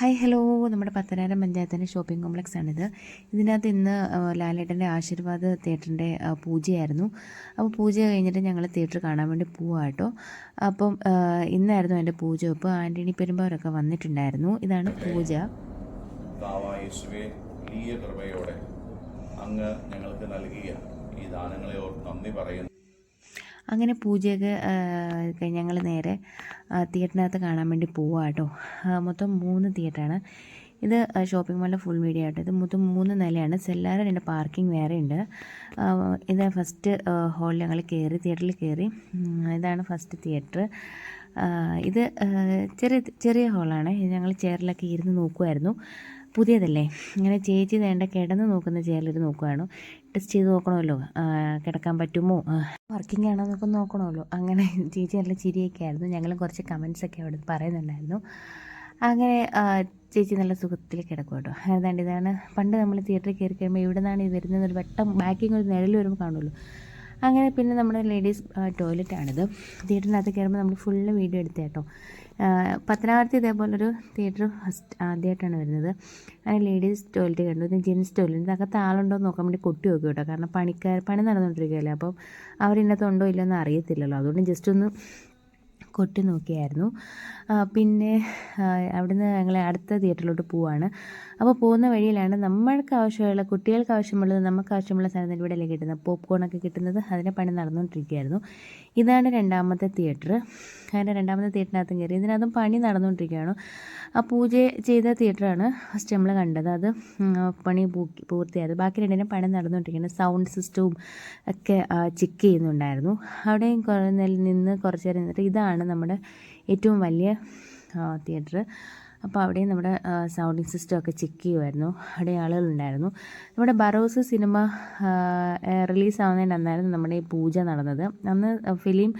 Hi hello. നമ്മുടെ പത്തനാരം പഞ്ചായത്തിന്റെ shopping complex ആണിത് ഇതിനകത്ത് ഇന്ന് ലാലേട്ടന്റെ ആശീർവാദ് തിയേറ്ററിന്റെ പൂജയായിരുന്നു. അപ്പോൾ പൂജ കഴിഞ്ഞിട്ട് ഞങ്ങൾ തിയേറ്റർ കാണാൻ വേണ്ടി പോവാം കേട്ടോ. അപ്പം ഇന്നായിരുന്നു എന്റെ പൂജ ഇപ്പോൾ ആന്റണി പെരുമ്പാവരൊക്കെ വന്നിട്ടുണ്ടായിരുന്നു. ഇതാണ് പൂജ. അങ്ങ് ഞങ്ങൾക്ക് നൽകിയ ഈ ദാനങ്ങളെ ഓർത്ത് നന്ദി പറയുന്നു. അങ്ങനെ പൂജയൊക്കെ ഞങ്ങൾ നേരെ തിയേറ്ററിനകത്ത് കാണാൻ വേണ്ടി പോവാം കേട്ടോ മൊത്തം മൂന്ന് തിയേറ്ററാണ്. ഇത് ഷോപ്പിംഗ് മാളിലെ ഫുൾ മീഡിയ ആട്ടോ. ഇത് മൊത്തം മൂന്ന് നിലയാണ്. സെല്ലാറ് രണ്ട് പാർക്കിംഗ് വേറെ ഉണ്ട് ഇത് ഫസ്റ്റ് ഹാളിൽ ഞങ്ങൾ കയറി തിയേറ്ററിൽ കയറി ഇതാണ് ഫസ്റ്റ് തിയേറ്റർ ഇത് ചെറിയ ചെറിയ ഹാളാണ്. ഇത് ഞങ്ങൾ ചെയറിലൊക്കെ ഇരുന്ന് നോക്കുമായിരുന്നു പുതിയതല്ലേ? ഇങ്ങനെ ചേച്ചി വേണ്ട കിടന്ന് നോക്കുന്ന ചേലർ നോക്കുകയാണ് ടെസ്റ്റ് ചെയ്ത് നോക്കണമല്ലോ. കിടക്കാൻ പറ്റുമോ? വർക്കിംഗ് ആണോ എന്നൊക്കെ നോക്കണമല്ലോ. അങ്ങനെ ചേച്ചി നല്ല ചിരിയൊക്കെ ആയിരുന്നു. ഞങ്ങളും കുറച്ച് കമൻസ് ഒക്കെ അവിടെ പറയുന്നുണ്ടായിരുന്നു. അങ്ങനെ ചേച്ചി നല്ല സുഖത്തിൽ കിടക്കും കേട്ടോ അങ്ങനെ തന്നെ ഇതാണ്. പണ്ട് നമ്മൾ തിയേറ്ററിൽ കയറി കഴിയുമ്പോൾ ഇവിടെ നിന്നാണ് ഈ വരുന്നത് ഒരു വട്ടം ബാക്കിങ് ഒരു നിഴൽ വരുമ്പോൾ കാണുമല്ലോ. അങ്ങനെ പിന്നെ നമ്മുടെ ലേഡീസ് ടോയ്ലറ്റാണിത് തിയേറ്ററിനകത്ത് കയറുമ്പോൾ നമ്മൾ ഫുള്ള് വീഡിയോ എടുത്ത കേട്ടോ. പത്തനാപുരത്ത് ഇതേപോലൊരു തിയേറ്റർ ഫസ്റ്റ് ആദ്യമായിട്ടാണ് വരുന്നത്. അങ്ങനെ ലേഡീസ് ടോയ്ലറ്റ് കണ്ടു. ഇത് ജെൻസ് ടോയ്ലറ്റ് ഇതിനകത്ത് ആളുണ്ടോ എന്ന് നോക്കാൻ വേണ്ടി കൊട്ടി നോക്കി കേട്ടോ. കാരണം പണിക്കാർ പണി നടന്നുകൊണ്ടിരിക്കുകയല്ലേ അപ്പം അവർ ഇല്ലയോ എന്ന് അറിയത്തില്ലല്ലോ. അതുകൊണ്ട് ജസ്റ്റ് ഒന്ന് കൊട്ടി നോക്കിയായിരുന്നു. പിന്നെ അവിടുന്ന് ഞങ്ങൾ അടുത്ത തിയേറ്ററിലോട്ട് പോവാണ്. അപ്പോൾ പോകുന്ന വഴിയിലാണ് നമ്മൾക്ക് ആവശ്യമുള്ള കുട്ടികൾക്ക് ആവശ്യമുള്ളത് നമുക്ക് ആവശ്യമുള്ള സാധനം ഇവിടെ അല്ലേ കിട്ടുന്നത് പോപ്കോണൊക്കെ കിട്ടുന്നത് അതിന്റെ പണി നടന്നുകൊണ്ടിരിക്കുകയായിരുന്നു. ഇതാണ് രണ്ടാമത്തെ തിയേറ്റർ. അതിന്റെ രണ്ടാമത്തെ തിയേറ്ററിനകത്തും കയറി ഇതിനകത്തും പണി നടന്നുകൊണ്ടിരിക്കുകയാണ്. ആ പൂജ ചെയ്ത തിയേറ്ററാണ് ഫസ്റ്റ് നമ്മൾ കണ്ടത്. അത് പണി പൂർത്തിയായത്. ബാക്കി രണ്ടിനും പണി നടന്നുകൊണ്ടിരിക്കുകയാണ്. സൗണ്ട് സിസ്റ്റവും ഒക്കെ ചെക്ക് ചെയ്യുന്നുണ്ടായിരുന്നു. അവിടെയും കുറേ നിന്ന് കുറച്ച് നേരം നിന്നിട്ട് ഇതാണ് നമ്മുടെ ഏറ്റവും വലിയ തിയേറ്റർ അപ്പോൾ അവിടെ നമ്മുടെ സൗണ്ടിങ് സിസ്റ്റമൊക്കെ ചെക്ക് ചെയ്യുമായിരുന്നു അവിടെ ആളുകളുണ്ടായിരുന്നു നമ്മുടെ ബറോസ് സിനിമ റിലീസ് അന്നായിരുന്നു നമ്മുടെ ഈ പൂജ നടന്നത്. അന്ന് ഫിലിം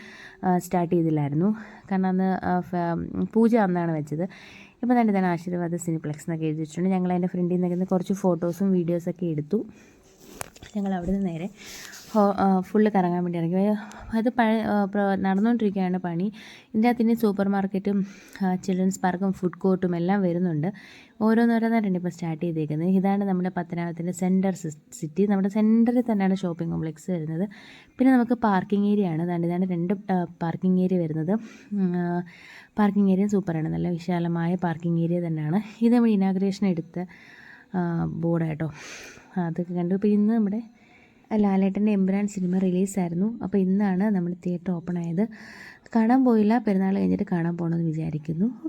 സ്റ്റാർട്ട് ചെയ്തില്ലായിരുന്നു. കാരണം അന്ന് പൂജ അന്നാണ് വെച്ചത്. ഇപ്പോൾ തന്നെ തന്നെ ആശീർവാദ സിനിപ്ലെക്സ് എന്നൊക്കെ എഴുതി വെച്ചിട്ടുണ്ട് ഞങ്ങൾ അതിന്റെ ഫ്രണ്ടിൽ നിന്നൊക്കെ കുറച്ച് ഫോട്ടോസും വീഡിയോസൊക്കെ എടുത്തു. ഞങ്ങൾ അവിടെ നിന്ന് നേരെ ഫുള്ള് കറങ്ങാൻ വേണ്ടി ഇറങ്ങി അത് പഴ നടന്നുകൊണ്ടിരിക്കുകയാണ് പണി. ഇതിന്റെ അകത്ത് ഇനി സൂപ്പർ മാർക്കറ്റും ചിൽഡ്രൻസ് പാർക്കും ഫുഡ് കോർട്ടും എല്ലാം വരുന്നുണ്ട്. ഓരോന്നോരോന്നായിട്ടാണ് ഇപ്പോൾ സ്റ്റാർട്ട് ചെയ്തേക്കുന്നത്. ഇതാണ് നമ്മുടെ പത്തനാപുരത്തിന്റെ സെന്റർ സിറ്റി നമ്മുടെ സെന്ററിൽ തന്നെയാണ് ഷോപ്പിംഗ് കോംപ്ലക്സ് വരുന്നത്. പിന്നെ നമുക്ക് പാർക്കിംഗ് ഏരിയ ആണ്. അതാണ്ട് ഇതാണ് രണ്ട് പാർക്കിംഗ് ഏരിയ വരുന്നത്. പാർക്കിംഗ് ഏരിയ സൂപ്പറാണ്. നല്ല വിശാലമായ പാർക്കിംഗ് ഏരിയ തന്നെയാണ്. ഇത് നമ്മൾ ഇനാഗ്രേഷൻ എടുത്ത ബോർഡായിട്ടോ അതൊക്കെ കണ്ടു. ഇപ്പോൾ ഇന്ന് നമ്മുടെ ലാലേട്ടന്റെ എമ്പുരാൻ സിനിമ റിലീസായിരുന്നു. അപ്പോൾ ഇന്നാണ് നമ്മൾ തിയേറ്റർ ഓപ്പൺ ആയത്. കാണാൻ പോയില്ല. പെരുന്നാൾ കഴിഞ്ഞിട്ട് കാണാൻ പോകണമെന്ന് വിചാരിക്കുന്നു.